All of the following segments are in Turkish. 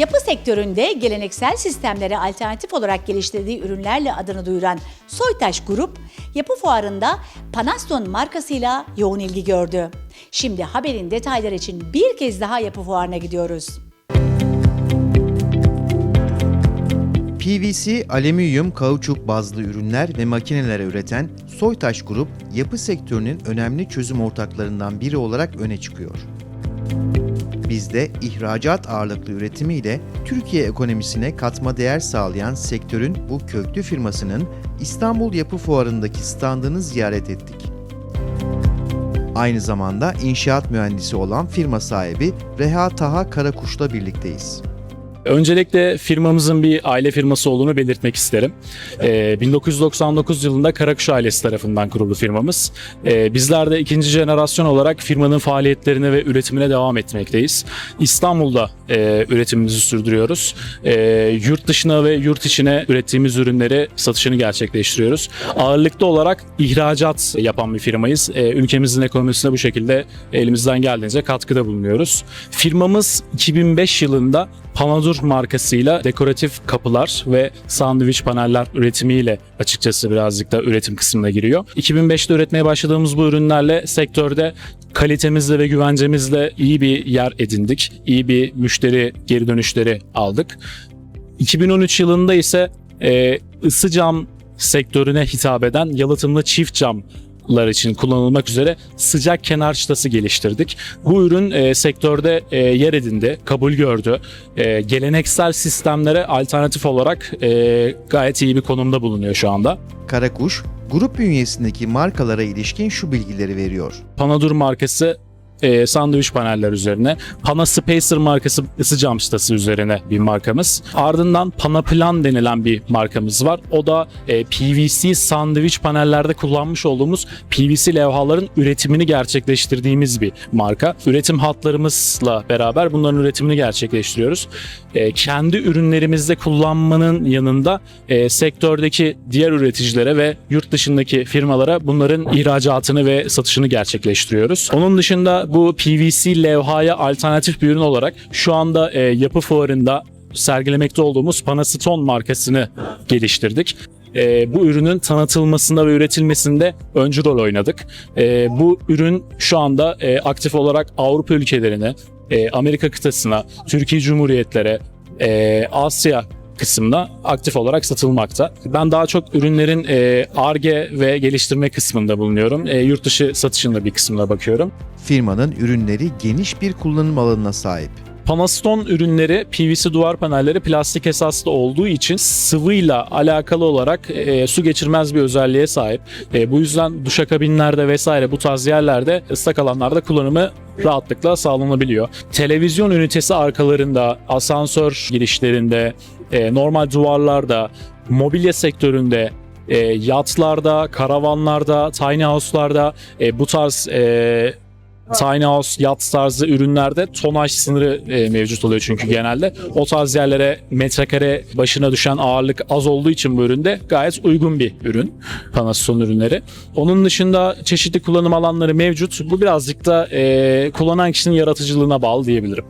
Yapı sektöründe geleneksel sistemlere alternatif olarak geliştirdiği ürünlerle adını duyuran Soytaş Grup, yapı fuarında Panaston markasıyla yoğun ilgi gördü. Şimdi haberin detayları için bir kez daha yapı fuarına gidiyoruz. PVC, alüminyum, kauçuk bazlı ürünler ve makineler üreten Soytaş Grup, yapı sektörünün önemli çözüm ortaklarından biri olarak öne çıkıyor. Biz de ihracat ağırlıklı üretimiyle Türkiye ekonomisine katma değer sağlayan sektörün bu köklü firmasının İstanbul Yapı Fuarı'ndaki standını ziyaret ettik. Aynı zamanda inşaat mühendisi olan firma sahibi Reha Taha Karakuş'la birlikteyiz. Öncelikle firmamızın bir aile firması olduğunu belirtmek isterim. Ee, 1999 yılında Karakuş ailesi tarafından kuruldu firmamız. Ee, bizler de ikinci jenerasyon olarak firmanın faaliyetlerine ve üretimine devam etmekteyiz. İstanbul'da e, üretimimizi sürdürüyoruz. E, yurt dışına ve yurt içine ürettiğimiz ürünleri satışını gerçekleştiriyoruz. Ağırlıklı olarak ihracat yapan bir firmayız. E, ülkemizin ekonomisine bu şekilde elimizden geldiğince katkıda bulunuyoruz. Firmamız 2005 yılında Panadur markasıyla dekoratif kapılar ve sandviç paneller üretimiyle açıkçası birazcık da üretim kısmına giriyor. 2005'te üretmeye başladığımız bu ürünlerle sektörde kalitemizle ve güvencemizle iyi bir yer edindik. İyi bir müşteri geri dönüşleri aldık. 2013 yılında ise e, ısı cam sektörüne hitap eden yalıtımlı çift cam lar için kullanılmak üzere sıcak kenar çıtası geliştirdik. Bu ürün e, sektörde e, yer edindi, kabul gördü. E, geleneksel sistemlere alternatif olarak e, gayet iyi bir konumda bulunuyor şu anda. Karakuş, grup bünyesindeki markalara ilişkin şu bilgileri veriyor. Panadur markası e, sandviç paneller üzerine. Pana Spacer markası ısı cam çıtası üzerine bir markamız. Ardından Panaplan denilen bir markamız var. O da e, PVC sandviç panellerde kullanmış olduğumuz PVC levhaların üretimini gerçekleştirdiğimiz bir marka. Üretim hatlarımızla beraber bunların üretimini gerçekleştiriyoruz. E, kendi ürünlerimizde kullanmanın yanında e, sektördeki diğer üreticilere ve yurt dışındaki firmalara bunların ihracatını ve satışını gerçekleştiriyoruz. Onun dışında bu PVC levhaya alternatif bir ürün olarak şu anda e, yapı fuarında sergilemekte olduğumuz Panaston markasını geliştirdik. E, bu ürünün tanıtılmasında ve üretilmesinde öncü rol oynadık. E, bu ürün şu anda e, aktif olarak Avrupa ülkelerine, e, Amerika kıtasına, Türkiye Cumhuriyetlere, e, Asya kısmında aktif olarak satılmakta. Ben daha çok ürünlerin e, ARGE ve geliştirme kısmında bulunuyorum. E, yurt dışı satışında bir kısmına bakıyorum. Firmanın ürünleri geniş bir kullanım alanına sahip. Panaston ürünleri PVC duvar panelleri plastik esaslı olduğu için sıvıyla alakalı olarak e, su geçirmez bir özelliğe sahip. E, bu yüzden duşakabinlerde vesaire bu tarz yerlerde ıslak alanlarda kullanımı rahatlıkla sağlanabiliyor. Televizyon ünitesi arkalarında, asansör girişlerinde, e, normal duvarlarda, mobilya sektöründe e, yatlarda, karavanlarda, tiny house'larda e, bu tarz e, tiny house, yat tarzı ürünlerde tonaj sınırı e, mevcut oluyor çünkü genelde. O tarz yerlere metrekare başına düşen ağırlık az olduğu için bu üründe gayet uygun bir ürün Panasonic ürünleri. Onun dışında çeşitli kullanım alanları mevcut. Bu birazcık da e, kullanan kişinin yaratıcılığına bağlı diyebilirim.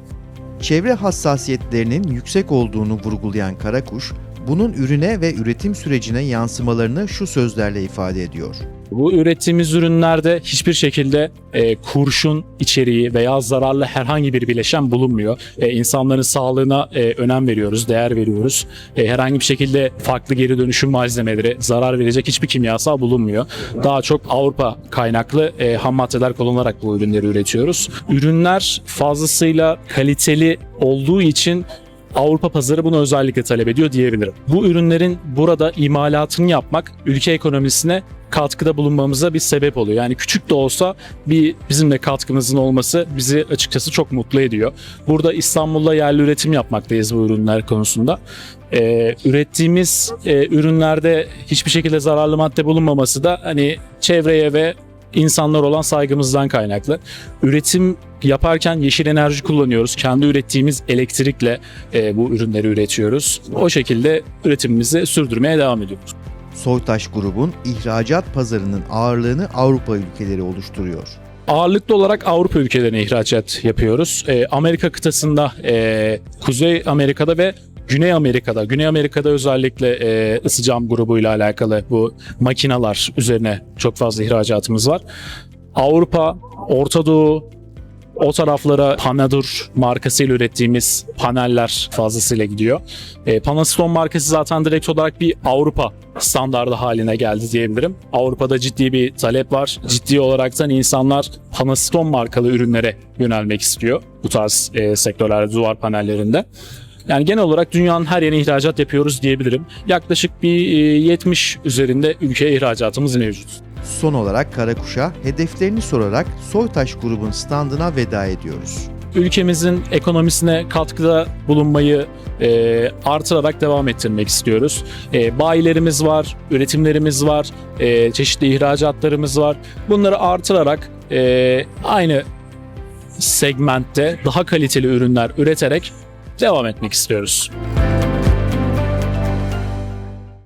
Çevre hassasiyetlerinin yüksek olduğunu vurgulayan Karakuş, bunun ürüne ve üretim sürecine yansımalarını şu sözlerle ifade ediyor. Bu ürettiğimiz ürünlerde hiçbir şekilde e, kurşun içeriği veya zararlı herhangi bir bileşen bulunmuyor. E, insanların sağlığına e, önem veriyoruz, değer veriyoruz. E, herhangi bir şekilde farklı geri dönüşüm malzemeleri, zarar verecek hiçbir kimyasal bulunmuyor. Daha çok Avrupa kaynaklı e, ham maddeler kullanarak bu ürünleri üretiyoruz. Ürünler fazlasıyla kaliteli olduğu için Avrupa pazarı bunu özellikle talep ediyor diyebilirim. Bu ürünlerin burada imalatını yapmak ülke ekonomisine katkıda bulunmamıza bir sebep oluyor. Yani küçük de olsa bir bizim de katkımızın olması bizi açıkçası çok mutlu ediyor. Burada İstanbul'da yerli üretim yapmaktayız bu ürünler konusunda. Ee, ürettiğimiz e, ürünlerde hiçbir şekilde zararlı madde bulunmaması da hani çevreye ve insanlar olan saygımızdan kaynaklı. Üretim yaparken yeşil enerji kullanıyoruz. Kendi ürettiğimiz elektrikle e, bu ürünleri üretiyoruz. O şekilde üretimimizi sürdürmeye devam ediyoruz. Soytaş grubun ihracat pazarının ağırlığını Avrupa ülkeleri oluşturuyor. Ağırlıklı olarak Avrupa ülkelerine ihracat yapıyoruz. Ee, Amerika kıtasında, e, Kuzey Amerika'da ve Güney Amerika'da, Güney Amerika'da özellikle e, ısı cam grubuyla alakalı bu makinalar üzerine çok fazla ihracatımız var. Avrupa, Orta Doğu, o taraflara Panadur markasıyla ürettiğimiz paneller fazlasıyla gidiyor. E, Panaston markası zaten direkt olarak bir Avrupa standardı haline geldi diyebilirim. Avrupa'da ciddi bir talep var. Ciddi olaraktan insanlar Panaston markalı ürünlere yönelmek istiyor bu tarz e, sektörlerde duvar panellerinde. Yani genel olarak dünyanın her yerine ihracat yapıyoruz diyebilirim. Yaklaşık bir e, 70 üzerinde ülkeye ihracatımız mevcut. Son olarak Karakuş'a hedeflerini sorarak Soytaş grubun standına veda ediyoruz. ülkemizin ekonomisine katkıda bulunmayı e, artırarak devam ettirmek istiyoruz. E, bayilerimiz var, üretimlerimiz var, e, çeşitli ihracatlarımız var. Bunları artırarak e, aynı segmentte daha kaliteli ürünler üreterek devam etmek istiyoruz.